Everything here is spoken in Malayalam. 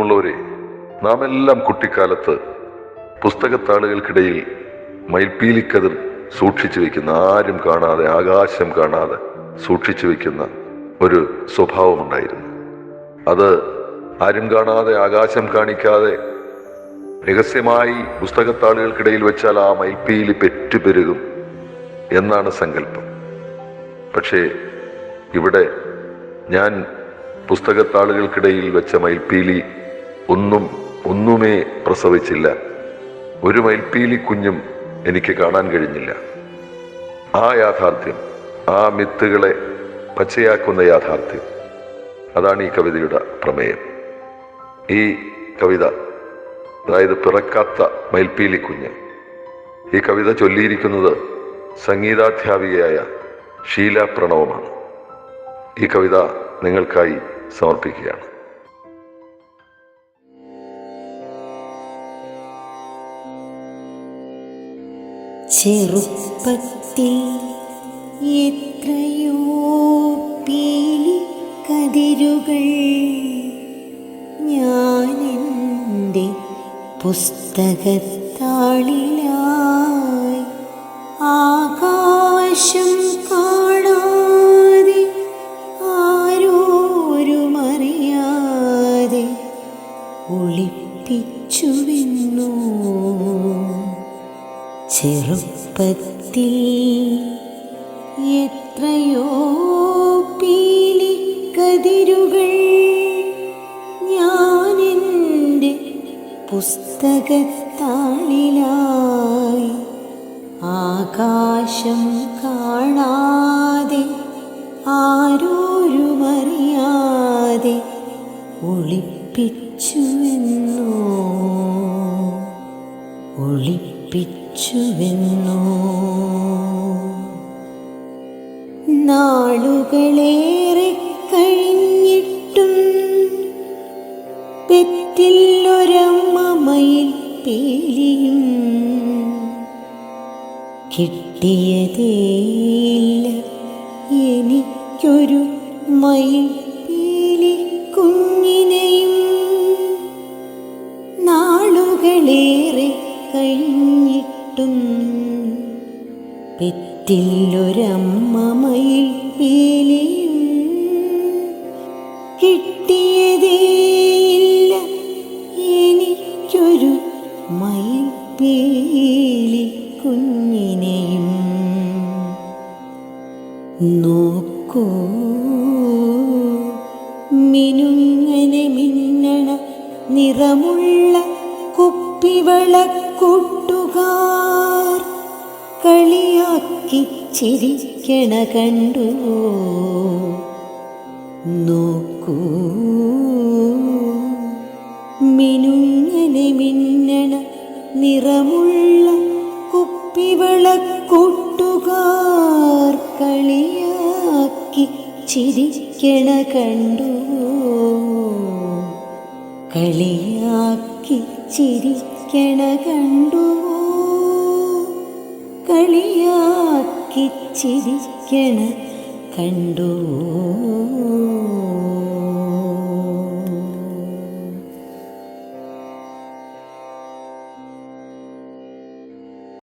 പ്രിയമുള്ളവരെ നാം എല്ലാം കുട്ടിക്കാലത്ത് പുസ്തകത്താളുകൾക്കിടയിൽ മയിൽപ്പീലിക്കതിർ സൂക്ഷിച്ചു വെക്കുന്ന ആരും കാണാതെ ആകാശം കാണാതെ സൂക്ഷിച്ചു വെക്കുന്ന ഒരു സ്വഭാവമുണ്ടായിരുന്നു. അത് ആരും കാണാതെ ആകാശം കാണിക്കാതെ രഹസ്യമായി പുസ്തകത്താളുകൾക്കിടയിൽ വെച്ചാൽ ആ മയിൽപ്പീലി പെറ്റുപെരുകും എന്നാണ് സങ്കല്പം. പക്ഷേ ഇവിടെ ഞാൻ പുസ്തകത്താളുകൾക്കിടയിൽ വെച്ച മയിൽപ്പീലി ഒന്നും ഒന്നുമേ പ്രസവിച്ചില്ല. ഒരു മയിൽപ്പീലി കുഞ്ഞും എനിക്ക് കാണാൻ കഴിഞ്ഞില്ല. ആ യാഥാർത്ഥ്യം ആ മിത്തുകളെ പച്ചയാക്കുന്ന യാഥാർത്ഥ്യം അതാണ് ഈ കവിതയുടെ പ്രമേയം. ഈ കവിത അതായത് പിറക്കാത്ത മയിൽപ്പീലി കുഞ്ഞ് ഈ കവിത ചൊല്ലിയിരിക്കുന്നത് സംഗീതാധ്യാപികയായ ഷീല പ്രണവമാണ്. ഈ കവിത നിങ്ങൾക്കായി സമർപ്പിക്കുകയാണ്. ചെറുപ്പത്തിൽ എത്രയോ പീലി കതിരുകൾ ഞാൻ എന്റെ പുസ്തകത്താളിലായി ആകാശം ചെറുപ്പത്തിൽ എത്രയോ പീലിക്കതിരുകൾ ഞാനെന്റെ പുസ്തകത്താളിലായി ആകാശം കാണാതെ ആരോരുമറിയാതെ ഒളിപ്പിച്ചുവെന്നോ ഒളിപ്പിച്ചുവെന്നോ നാളുകളേറെ കഴിഞ്ഞിട്ടും പെറ്റില്ലൊരമ്മയിൽ പേലിയും കിട്ടിയതേയില്ല എനിക്കൊരു മയിൽ കഴിഞ്ഞിട്ടും പെറ്റില്ലൊരമ്മയിൽ പേലിയും കിട്ടിയതേയില്ല എനിക്കൊരു മയിൽ പേലി കുഞ്ഞിനെയും നോക്കൂ. മിനുങ്ങനെ മിന്നണ നിറമുള്ള കുപ്പിവളക്കൂട്ടുകാർ കളിയാക്കി ചിരിക്കണ കണ്ടു. നോക്കൂ. മിനുങ്ങനെ മിന്നണ നിറമുള്ള കുപ്പിവളക്കൂട്ടുകാർ കളിയാക്കി ചിരിക്കണ കണ്ടു. കളിയാക്കി ചിരിക്കണ കണ്ടു. കളിയാക്കി ചിരിക്കണ കണ്ടു.